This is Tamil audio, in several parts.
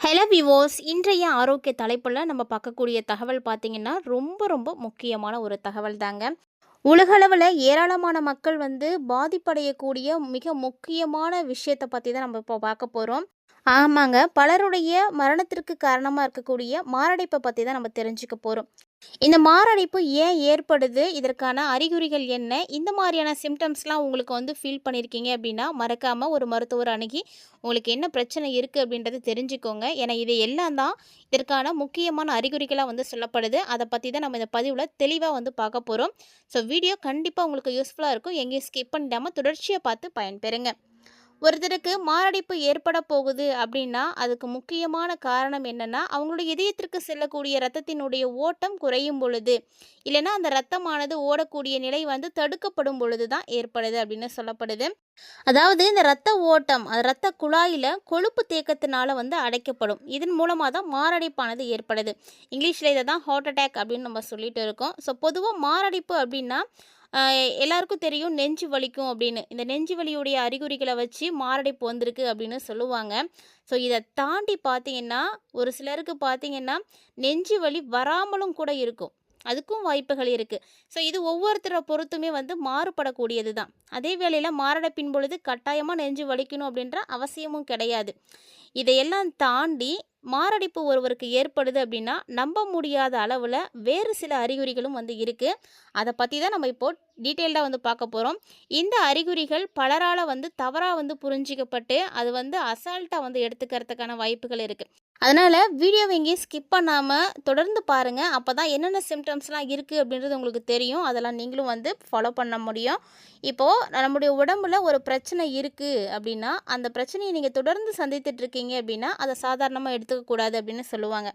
ஹலோ விவோஸ் இன்றைய ஆரோக்கிய தலைப்பில் நம்ம பார்க்கக்கூடிய தகவல் பார்த்தீங்கன்னா ரொம்ப ரொம்ப முக்கியமான ஒரு தகவல் தாங்க உலகளவில் ஏராளமான மக்கள் வந்து பாதிப்படையக்கூடிய மிக முக்கியமான விஷயத்தை பற்றி தான் நம்ம இப்போ பார்க்க போகிறோம் ஆமாங்க. பலருடைய மரணத்திற்கு காரணமாக இருக்கக்கூடிய மாரடைப்பை பற்றி தான் நம்ம தெரிஞ்சுக்க போகிறோம் இந்த மாரடைப்பு ஏன் ஏற்படுது? இதற்கான அறிகுறிகள் என்ன? இந்த மாதிரியான சிம்டம்ஸ்லாம் உங்களுக்கு வந்து ஃபீல் பண்ணியிருக்கீங்க அப்படின்னா மறக்காமல் ஒரு மருத்துவர் அணுகி உங்களுக்கு என்ன பிரச்சனை இருக்குது அப்படின்றத தெரிஞ்சுக்கோங்க. ஏன்னா இது எல்லாம் தான் இதற்கான முக்கியமான அறிகுறிகளாக வந்து சொல்லப்படுது. அதை பற்றி தான் நம்ம இந்த பதிவில் தெளிவாக வந்து பார்க்க போகிறோம் ஸோ வீடியோ கண்டிப்பாக உங்களுக்கு யூஸ்ஃபுல்லாக இருக்கும். எங்கேயும் ஸ்கிப் பண்ணிடாமல் தொடர்ச்சியாக பார்த்து பயன்பெறுங்க. ஒருத்தருக்கு மாரடைப்பு ஏற்பட போகுது அப்படின்னா அதுக்கு முக்கியமான காரணம் என்னென்னா அவங்களுடைய இதயத்திற்கு செல்லக்கூடிய ரத்தத்தினுடைய ஓட்டம் குறையும் பொழுது இல்லைன்னா அந்த ரத்தமானது ஓடக்கூடிய நிலை வந்து தடுக்கப்படும் பொழுது தான் ஏற்படுது அப்படின்னு சொல்லப்படுது. அதாவது இந்த ரத்த ஓட்டம் அது ரத்த குழாயில் கொழுப்பு தேக்கத்தினால வந்து அடைக்கப்படும். இதன் மூலமாக தான் மாரடைப்பானது ஏற்படுது. இங்கிலீஷில் இதை தான் ஹார்ட் அட்டாக் அப்படின்னு நம்ம சொல்லிட்டு இருக்கோம். ஸோ பொதுவாக மாரடைப்பு அப்படின்னா எல்லாருக்கும் தெரியும் நெஞ்சு வலிக்கும் அப்படின்னு. இந்த நெஞ்சு வலியுடைய அறிகுறிகளை வச்சு மாரடைப்பு வந்திருக்கு அப்படின்னு சொல்லுவாங்க. ஸோ இதை தாண்டி பார்த்தீங்கன்னா ஒரு சிலருக்கு பார்த்தீங்கன்னா நெஞ்சு வலி வராமலும் கூட இருக்கும். அதுக்கும் வாய்ப்புகள் இருக்குது ஸோ இது ஒவ்வொருத்தரை பொறுத்துமே வந்து மாறுபடக்கூடியது தான். அதே வேளையில் மாரடைப்பின் பொழுது கட்டாயமாக நெஞ்சு வலிக்கணும் அப்படின்ற அவசியமும் கிடையாது. இதையெல்லாம் தாண்டி மாரடைப்பு ஒருவருக்கு ஏற்படுது அப்படின்னா நம்ப முடியாத அளவில் வேறு சில அறிகுறிகளும் வந்து இருக்குது அதை பற்றி தான் நம்ம இப்போ டீட்டெயில்டாக வந்து பார்க்க போகிறோம் இந்த அறிகுறிகள் பலரால் வந்து தவறாக வந்து புரிஞ்சிக்கப்பட்டு அது வந்து அசால்ட்டாக வந்து எடுத்துக்கிறதுக்கான வாய்ப்புகள் இருக்குது அதனால் வீடியோவை எங்கேயும் ஸ்கிப் பண்ணாமல் தொடர்ந்து பாருங்கள் அப்போ தான் என்னென்ன சிம்டம்ஸ்லாம் இருக்குது அப்படின்றது உங்களுக்கு தெரியும். அதெல்லாம் நீங்களும் வந்து ஃபாலோ பண்ண முடியும். இப்போது நம்முடைய உடம்புல ஒரு பிரச்சனை இருக்குது அப்படின்னா அந்த பிரச்சனையை நீங்கள் தொடர்ந்து சந்தித்துட்டு இருக்கீங்க அப்படின்னா அதை சாதாரணமாக எடுத்துக்கக்கூடாது அப்படின்னு சொல்லுவாங்க.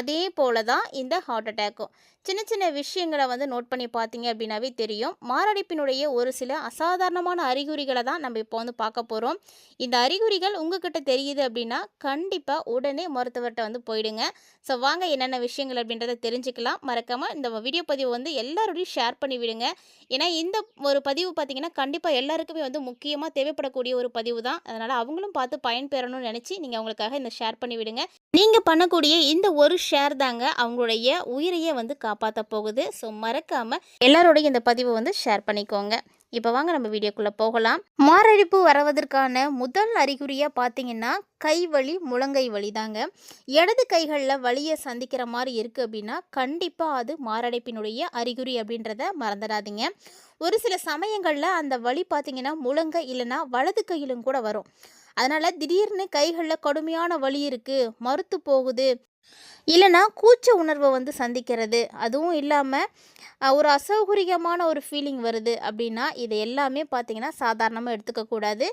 அதே போல தான் இந்த ஹார்ட் அட்டாக்கும் சின்ன சின்ன விஷயங்களை வந்து நோட் பண்ணி பார்த்தீங்க அப்படின்னாவே தெரியும். மாரடைப்பினுடைய ஒரு சில அசாதாரணமான அறிகுறிகளை தான் நம்ம இப்போ வந்து பார்க்க போகிறோம் இந்த அறிகுறிகள் உங்ககிட்ட தெரியுது அப்படின்னா கண்டிப்பாக உடனே மருத்துவர்கிட்ட வந்து போயிடுங்க. ஸோ வாங்க என்னென்ன விஷயங்கள் அப்படின்றத தெரிஞ்சுக்கலாம். மறக்காமல் இந்த வீடியோ பதிவு வந்து எல்லாரோடையும் ஷேர் பண்ணி விடுங்க. ஏன்னா இந்த ஒரு பதிவு பார்த்தீங்கன்னா கண்டிப்பாக எல்லாருக்குமே வந்து முக்கியமாக தேவைப்படக்கூடிய ஒரு பதிவு தான். அதனால் அவங்களும் பார்த்து பயன்பெறணும்னு நினச்சி நீங்கள் அவங்களுக்காக இந்த ஷேர் பண்ணி விடுங்க. நீங்கள் பண்ணக்கூடிய இந்த ஒரு ஷேர் தாங்க அவங்களுடைய உயிரையே வந்து காப்பாற்ற போகுது. ஸோ மறக்காமல் எல்லாரோடையும் இந்த பதிவை வந்து ஷேர் பண்ணிக்கோங்க. இப்போ வாங்க நம்ம வீடியோக்குள்ளே போகலாம். மாரடைப்பு வரவதற்கான முதல் அறிகுறியாக பார்த்தீங்கன்னா கை வலி முழங்கை வலி தாங்க. இடது கைகளில் வலியை சந்திக்கிற மாதிரி இருக்குது அப்படின்னா கண்டிப்பாக அது மாரடைப்பினுடைய அறிகுறி அப்படின்றத மறந்துடாதீங்க. ஒரு சில சமயங்களில் அந்த வலி பார்த்தீங்கன்னா முழங்கை இல்லைன்னா வலது கையிலும் கூட வரும். அதனால் திடீர்னு கைகளில் கடுமையான வலி இருக்குது மறுத்து போகுது இல்லைன்னா கூச்ச உணர்வை வந்து சந்திக்கிறது. அதுவும் இல்லாமல் ஒரு அசௌகரியமான ஒரு ஃபீலிங் வருது அப்படின்னா இது எல்லாமே பார்த்திங்கன்னா சாதாரணமாக எடுத்துக்கக்கூடாது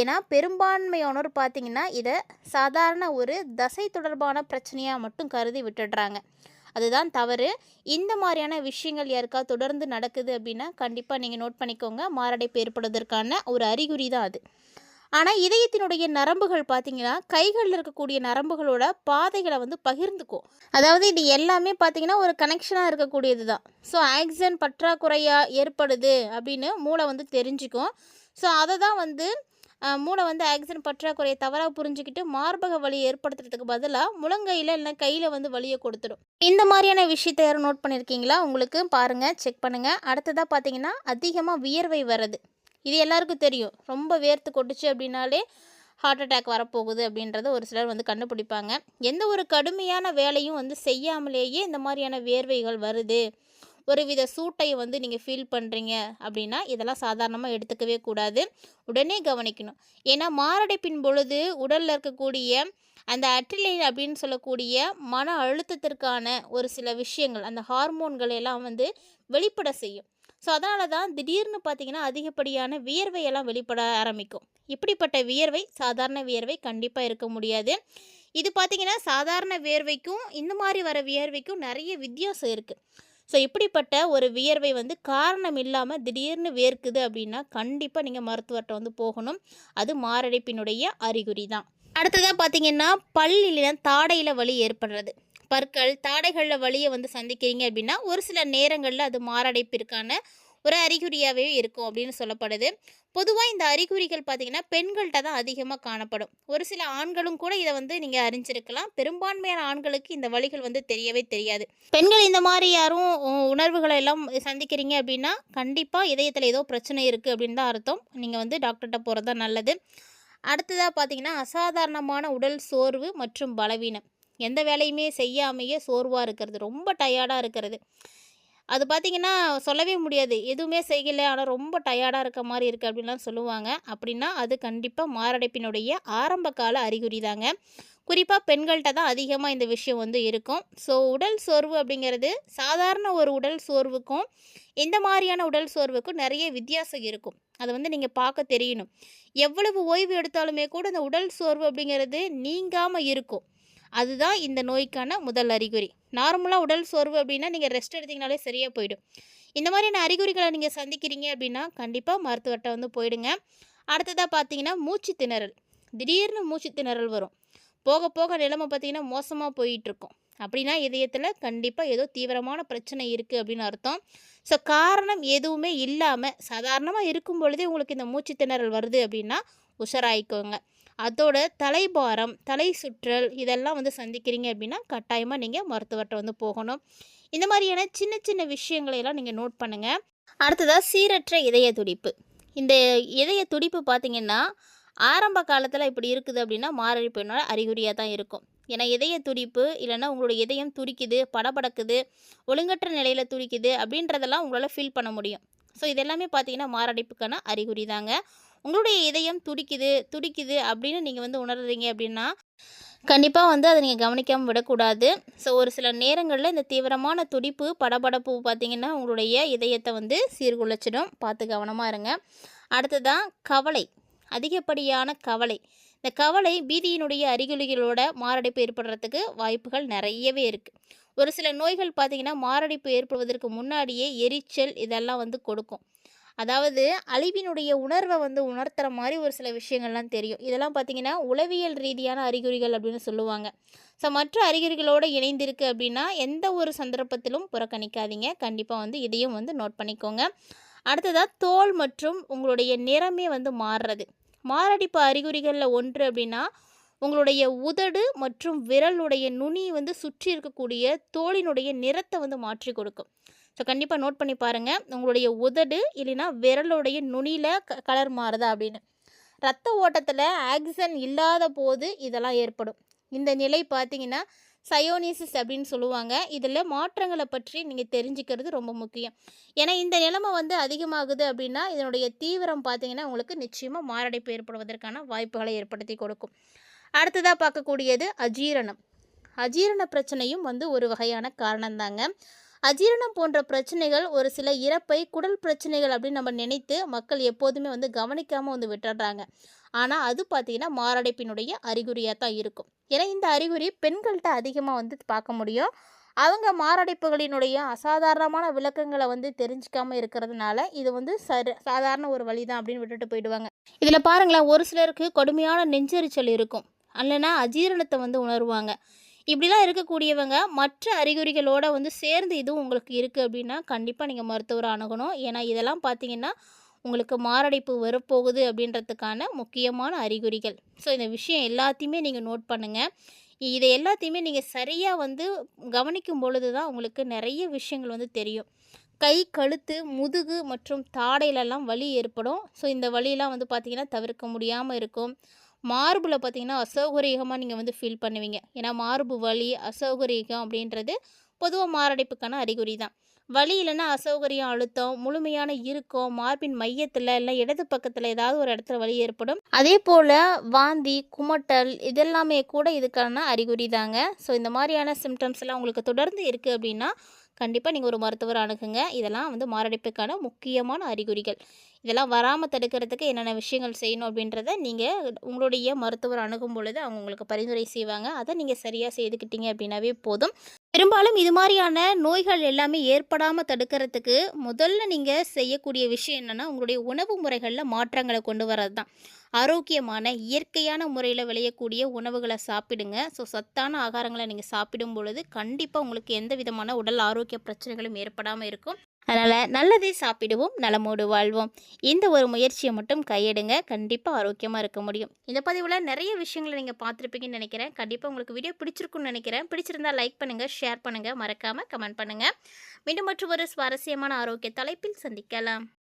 ஏன்னா பெரும்பான்மையானோர் பார்த்திங்கன்னா இதை சாதாரண ஒரு தசை தொடர்பான பிரச்சனையாக மட்டும் கருதி விட்டுடுறாங்க. அதுதான் தவறு. இந்த மாதிரியான விஷயங்கள் யாருக்கா தொடர்ந்து நடக்குது அப்படின்னா கண்டிப்பாக நீங்கள் நோட் பண்ணிக்கோங்க. மாரடைப்பு ஏற்படுவதற்கான ஒரு அறிகுறி தான் அது. ஆனால் இதயத்தினுடைய நரம்புகள் பார்த்தீங்கன்னா கைகளில் இருக்கக்கூடிய நரம்புகளோட பாதைகளை வந்து பகிர்ந்துக்கும். அதாவது இது எல்லாமே பார்த்தீங்கன்னா ஒரு கனெக்ஷனாக இருக்கக்கூடியது தான் ஸோ ஆக்சிஜன் பற்றாக்குறையாக ஏற்படுது அப்படின்னு மூளை வந்து தெரிஞ்சுக்கும். ஸோ அதை தான் வந்து மூளை வந்து ஆக்சிஜன் பற்றாக்குறையை தவறாக புரிஞ்சுக்கிட்டு மார்பக வலியை ஏற்படுத்துறதுக்கு பதிலாக முழங்கையில் இல்லைன்னா கையில் வந்து வலியை கொடுத்துடும். இந்த மாதிரியான விஷயத்தை யாரும் நோட் பண்ணியிருக்கீங்களா உங்களுக்கு பாருங்கள் செக் பண்ணுங்கள் அடுத்ததாக பார்த்தீங்கன்னா அதிகமாக வியர்வை வர்றது. இது எல்லாருக்கும் தெரியும். ரொம்ப வேர்த்து கொட்டுச்சு அப்படின்னாலே ஹார்ட் அட்டாக் வரப்போகுது அப்படின்றத ஒரு சிலர் வந்து கண்டுபிடிப்பாங்க. எந்த ஒரு கடுமையான வேலையும் வந்து செய்யாமலேயே இந்த மாதிரியான வேர்வைகள் வருது. ஒரு வித சூட்டை வந்து நீங்கள் ஃபீல் பண்ணுறீங்க அப்படின்னா இதெல்லாம் சாதாரணமாக எடுத்துக்கவே கூடாது. உடனே கவனிக்கணும். ஏன்னா மாரடைப்பின் பொழுது உடலில் இருக்கக்கூடிய அந்த அட்ரிலைன் அப்படின்னு சொல்லக்கூடிய மன அழுத்தத்திற்கான ஒரு சில விஷயங்கள் அந்த ஹார்மோன்கள் எல்லாம் வந்து வெளிப்பட செய்யும். ஸோ அதனால தான் திடீர்னு பார்த்தீங்கன்னா அதிகப்படியான வியர்வையெல்லாம் வெளிப்பட ஆரம்பிக்கும். இப்படிப்பட்ட வியர்வை சாதாரண வியர்வை கண்டிப்பாக இருக்க முடியாது. இது பார்த்திங்கன்னா சாதாரண வியர்வைக்கும் இந்த மாதிரி வர வியர்வைக்கும் நிறைய வித்தியாசம் இருக்குது ஸோ இப்படிப்பட்ட ஒரு வியர்வை வந்து காரணம் இல்லாமல் திடீர்னு வேர்க்குது அப்படின்னா கண்டிப்பாக நீங்கள் மருத்துவர்கிட்ட வந்து போகணும். அது மாரடைப்பினுடைய அறிகுறி தான். அடுத்ததாக பார்த்தீங்கன்னா பல்லில் தாடையில் வலி ஏற்படுறது. பற்கள் தாடைகளில் வழியை வந்து சந்திக்கிறீங்க அப்படின்னா ஒரு சில நேரங்களில் அது மாரடைப்பிற்கான ஒரு அறிகுறியாகவே இருக்கும் அப்படின்னு சொல்லப்படுது. பொதுவாக இந்த அறிகுறிகள் பார்த்தீங்கன்னா பெண்கள்கிட்ட தான் அதிகமாக காணப்படும். ஒரு சில ஆண்களும் கூட இதை வந்து நீங்கள் அறிஞ்சிருக்கலாம். பெரும்பான்மையான ஆண்களுக்கு இந்த வழிகள் வந்து தெரியவே தெரியாது. பெண்கள் இந்த மாதிரி யாரும் உணர்வுகளை எல்லாம் சந்திக்கிறீங்க அப்படின்னா கண்டிப்பாக இதயத்தில் ஏதோ பிரச்சனை இருக்குது அப்படின்னு தான் அர்த்தம். நீங்கள் வந்து டாக்டர்கிட்ட போகிறது தான் நல்லது. அடுத்ததாக பார்த்தீங்கன்னா அசாதாரணமான உடல் சோர்வு மற்றும் பலவீனம். எந்த வேலையுமே செய்யாமையே சோர்வாக இருக்கிறது. ரொம்ப டயர்டாக இருக்கிறது. அது பார்த்தீங்கன்னா சொல்லவே முடியாது. எதுவுமே செய்யலை ஆனால் ரொம்ப டயர்டாக இருக்க மாதிரி இருக்குது அப்படின்லாம் சொல்லுவாங்க. அப்படின்னா அது கண்டிப்பாக மாரடைப்பினுடைய ஆரம்ப கால அறிகுறி தாங்க. குறிப்பாக பெண்கள்கிட்ட தான் அதிகமாக இந்த விஷயம் வந்து இருக்கும். ஸோ உடல் சோர்வு அப்படிங்கிறது சாதாரண ஒரு உடல் சோர்வுக்கும் இந்த மாதிரியான உடல் சோர்வுக்கும் நிறைய வித்தியாசம் இருக்கும். அதை வந்து நீங்கள் பார்க்க தெரியணும். எவ்வளவு ஓய்வு எடுத்தாலுமே கூட இந்த உடல் சோர்வு அப்படிங்கிறது நீங்காமல் இருக்கும். அதுதான் இந்த நோய்க்கான முதல் அறிகுறி. நார்மலாக உடல் சோர்வு அப்படின்னா நீங்கள் ரெஸ்ட் எடுத்தீங்கனாலே சரியாக போயிடும். இந்த மாதிரியான அறிகுறிகளை நீங்கள் சந்திக்கிறீங்க அப்படின்னா கண்டிப்பாக மருத்துவர்கிட்ட வந்து போயிடுங்க. அடுத்ததாக பார்த்தீங்கன்னா மூச்சு திணறல். திடீர்னு மூச்சு திணறல் வரும். போக போக நிலைமை பார்த்தீங்கன்னா மோசமாக போயிட்டுருக்கும். அப்படின்னா இதயத்தில் கண்டிப்பாக ஏதோ தீவிரமான பிரச்சனை இருக்குது அப்படின்னு அர்த்தம். ஸோ காரணம் எதுவுமே இல்லாமல் சாதாரணமாக இருக்கும் பொழுதே உங்களுக்கு இந்த மூச்சு திணறல் வருது அப்படின்னா உஷராயிக்கோங்க. அதோட தலைபாரம் தலை சுற்றல் இதெல்லாம் வந்து சந்திக்கிறீங்க அப்படின்னா கட்டாயமாக நீங்கள் மருத்துவர்கிட்ட வந்து போகணும். இந்த மாதிரியான சின்ன சின்ன விஷயங்களையெல்லாம் நீங்கள் நோட் பண்ணுங்கள் அடுத்ததாக சீரற்ற இதய துடிப்பு. இந்த இதய துடிப்பு பார்த்திங்கன்னா ஆரம்ப காலத்தில் இப்படி இருக்குது அப்படின்னா மாரடைப்பினோட அறிகுறியாக தான் இருக்கும். ஏன்னா இதய துடிப்பு இல்லைன்னா உங்களோட இதயம் துடிக்குது படபடக்குது ஒழுங்கற்ற நிலையில் துடிக்குது அப்படின்றதெல்லாம் உங்களால் ஃபீல் பண்ண முடியும். ஸோ இதெல்லாமே பார்த்தீங்கன்னா மாரடைப்புக்கான அறிகுறி தாங்க உங்களுடைய இதயம் துடிக்குது துடிக்குது அப்படின்னு நீங்கள் வந்து உணர்றீங்க அப்படின்னா கண்டிப்பாக வந்து அதை நீங்கள் கவனிக்காமல் விடக்கூடாது. ஸோ ஒரு சில நேரங்களில் இந்த தீவிரமான துடிப்பு படபடப்பு பார்த்தீங்கன்னா உங்களுடைய இதயத்தை வந்து சீர்குலைச்சிடும். பார்த்து கவனமாக இருங்க. அடுத்ததான் கவலை. அதிகப்படியான கவலை. இந்த கவலை பீதியினுடைய அறிகுறிகளோட மாரடைப்பு ஏற்படுறதுக்கு வாய்ப்புகள் நிறையவே இருக்குது ஒரு சில நோய்கள் பார்த்திங்கன்னா மாரடைப்பு ஏற்படுவதற்கு முன்னாடியே எரிச்சல் இதெல்லாம் வந்து கொடுக்கும். அதாவது அழிவினுடைய உணர்வை வந்து உணர்த்துற மாதிரி ஒரு சில விஷயங்கள்லாம் தெரியும். இதெல்லாம் பார்த்திங்கன்னா உளவியல் ரீதியான அறிகுறிகள் அப்படின்னு சொல்லுவாங்க. ஸோ மற்ற அறிகுறிகளோடு இணைந்திருக்கு அப்படின்னா எந்த ஒரு சந்தர்ப்பத்திலும் புறக்கணிக்காதீங்க. கண்டிப்பாக வந்து இதையும் வந்து நோட் பண்ணிக்கோங்க. அடுத்ததாக தோல் மற்றும் உங்களுடைய நிறமே வந்து மாறுறது. மாரடைப்பு அறிகுறிகளில் ஒன்று அப்படின்னா உங்களுடைய உதடு மற்றும் விரலுடைய நுனி வந்து சுற்றி இருக்கக்கூடிய தோலினுடைய நிறத்தை வந்து மாற்றி கொடுக்கும். ஸோ கண்டிப்பாக நோட் பண்ணி பாருங்கள் உங்களுடைய உதடு இல்லைன்னா விரலுடைய நுனியில் க கலர் மாறுதா அப்படின்னு. ரத்த ஓட்டத்தில் ஆக்சிஜன் இல்லாத போது இதெல்லாம் ஏற்படும். இந்த நிலை பார்த்தீங்கன்னா சயோனிசிஸ் அப்படின்னு சொல்லுவாங்க. இதில் மாற்றங்களை பற்றி நீங்கள் தெரிஞ்சுக்கிறது ரொம்ப முக்கியம். ஏன்னா இந்த நிலைமை வந்து அதிகமாகுது அப்படின்னா இதனுடைய தீவிரம் பார்த்தீங்கன்னா உங்களுக்கு நிச்சயமாக மாரடைப்பு ஏற்படுவதற்கான வாய்ப்புகளை ஏற்படுத்தி கொடுக்கும். அடுத்ததாக பார்க்கக்கூடியது அஜீரணம். அஜீரண பிரச்சனையும் வந்து ஒரு வகையான காரணம்தாங்க. அஜீரணம் போன்ற பிரச்சனைகள் ஒரு சில இறப்பை குடல் பிரச்சனைகள் அப்படின்னு நம்ம நினைத்து மக்கள் எப்போதுமே வந்து கவனிக்காமல் வந்து விட்டுடுறாங்க ஆனால் அது பார்த்தீங்கன்னா மாரடைப்பினுடைய அறிகுறியாக தான் இருக்கும். ஏன்னா இந்த அறிகுறி பெண்கள்கிட்ட அதிகமாக வந்து பார்க்க முடியும். அவங்க மாரடைப்புகளினுடைய அசாதாரணமான விளக்கங்களை வந்து தெரிஞ்சுக்காம இருக்கிறதுனால இது வந்து சரி சாதாரண ஒரு வழி தான் அப்படின்னு விட்டுட்டு போயிடுவாங்க. இதில் பாருங்களேன் ஒரு சிலருக்கு கடுமையான நெஞ்செரிச்சல் இருக்கும். அல்லனா அஜீரணத்தை வந்து உணருவாங்க. இப்படிலாம் இருக்கக்கூடியவங்க மற்ற அறிகுறிகளோட வந்து சேர்ந்து இதுவும் உங்களுக்கு இருக்குது அப்படின்னா கண்டிப்பாக நீங்கள் மருத்துவரை அணுகணும். ஏன்னா இதெல்லாம் பார்த்தீங்கன்னா உங்களுக்கு மாரடைப்பு வரப்போகுது அப்படின்றதுக்கான முக்கியமான அறிகுறிகள். ஸோ இந்த விஷயம் எல்லாத்தையுமே நீங்கள் நோட் பண்ணுங்கள் இதை எல்லாத்தையுமே நீங்கள் சரியாக வந்து கவனிக்கும் பொழுது தான் உங்களுக்கு நிறைய விஷயங்கள் வந்து தெரியும். கை கழுத்து முதுகு மற்றும் தாடையிலெல்லாம் வலி ஏற்படும். ஸோ இந்த வலியெல்லாம் வந்து பார்த்திங்கன்னா தவிர்க்க முடியாமல் இருக்கும். மார்பில் பார்த்தீங்கன்னா அசௌகரியமாக நீங்கள் வந்து ஃபீல் பண்ணுவீங்க. ஏன்னா மார்பு வலி அசௌகரியம் அப்படின்றது பொதுவாக மாரடைப்புக்கான அறிகுறி தான் வலி இல்லைன்னா அசௌகரியம் அழுத்தம் முழுமையான இறுக்கம் மார்பின் மையத்தில் இல்லை இடது பக்கத்தில் ஏதாவது ஒரு இடத்துல வலி ஏற்படும். அதே போல் வாந்தி குமட்டல் இதெல்லாமே கூட இதுக்கான அறிகுறி தாங்க ஸோ இந்த மாதிரியான சிம்டம்ஸ் எல்லாம் உங்களுக்கு தொடர்ந்து இருக்குது அப்படின்னா கண்டிப்பாக நீங்கள் ஒரு மருத்துவர் அணுகுங்க. இதெல்லாம் வந்து மாரடைப்புக்கான முக்கியமான அறிகுறிகள். இதெல்லாம் வராமல் தடுக்கிறதுக்கு என்னென்ன விஷயங்கள் செய்யணும் அப்படின்றத நீங்கள் உங்களுடைய மருத்துவர் அணுகும் பொழுது அவங்க உங்களுக்கு பரிந்துரை செய்வாங்க. அதை நீங்கள் சரியாக செய்துக்கிட்டீங்க அப்படின்னாவே போதும். பெரும்பாலும் இது மாதிரியான நோய்கள் எல்லாமே ஏற்படாமல் தடுக்கிறதுக்கு முதல்ல நீங்கள் செய்யக்கூடிய விஷயம் என்னென்னா உங்களுடைய உணவு முறைகளில் மாற்றங்களை கொண்டு வர்றது தான் ஆரோக்கியமான இயற்கையான முறையில் விளையக்கூடிய உணவுகளை சாப்பிடுங்க. ஸோ சத்தான ஆகாரங்களை நீங்கள் சாப்பிடும் பொழுது கண்டிப்பாக உங்களுக்கு எந்த விதமான உடல் ஆரோக்கிய பிரச்சனைகளும் ஏற்படாமல் இருக்கும். அதனால் நல்லதே சாப்பிடுவோம் நலமோடு வாழ்வோம். இந்த ஒரு முயற்சியை மட்டும் கையெடுங்க. கண்டிப்பாக ஆரோக்கியமாக இருக்க முடியும். இந்த பதிவில் நிறைய விஷயங்களை நீங்கள் பார்த்துருப்பீங்கன்னு நினைக்கிறேன். கண்டிப்பாக உங்களுக்கு வீடியோ பிடிச்சிருக்குன்னு நினைக்கிறேன். பிடிச்சிருந்தா லைக் பண்ணுங்கள் ஷேர் பண்ணுங்கள் மறக்காமல் கமெண்ட் பண்ணுங்கள் மீண்டும் மற்றும் ஒரு சுவாரஸ்யமான ஆரோக்கிய தலைப்பில் சந்திக்கலாம்.